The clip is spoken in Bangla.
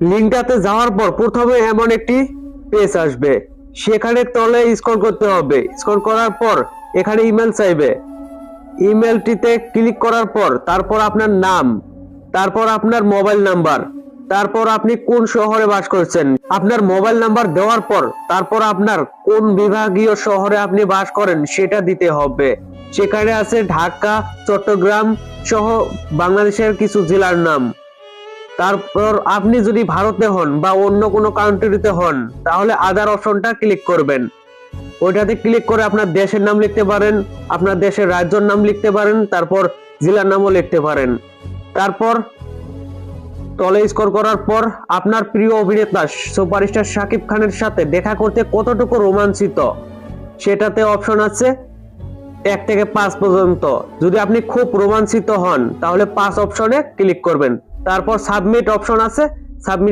লিঙ্কটাতে যাওয়ার পর প্রথমে এমন একটি পেজ আসবে। সেখানে তলে স্ক্রল করতে হবে। স্ক্রল করার পর এখানে ইমেল চাইবে। ইমেলটিতে ক্লিক করার পর তারপর আপনার নাম, তারপর আপনার মোবাইল নাম্বার, তারপর আপনি কোন শহরে বাস করছেন, আপনার মোবাইল নাম্বার দেওয়ার পর তারপর আপনার কোন বিভাগীয় শহরে আপনি বাস করেন সেটা দিতে হবে। সেখানে আছে ঢাকা, চট্টগ্রাম সহ বাংলাদেশের কিছু জেলার নাম। তারপর আপনি যদি ভারতে হন বা অন্য কোনো কান্ট্রিতে হন, তাহলে আদার অপশনটা ক্লিক করবেন। ওইটাতে ক্লিক করে আপনার দেশের নাম লিখতে পারেন, আপনার দেশের রাজ্যের নাম লিখতে পারেন, তারপর জেলার নামও লিখতে পারেন। তারপর তলে স্কোর করার পর আপনার প্রিয় অভিনেতা সুপারস্টার শাকিব খানের সাথে দেখা করতে কতটুকু রোমাঞ্চিত? সেটাতে অপশন আছে এক থেকে পাঁচ পর্যন্ত। যদি আপনি খুব রোমাঞ্চিত হন, তাহলে পাঁচ অপশনে ক্লিক করবেন। তারপর সাবমিট অপশন আছে। সাবমিট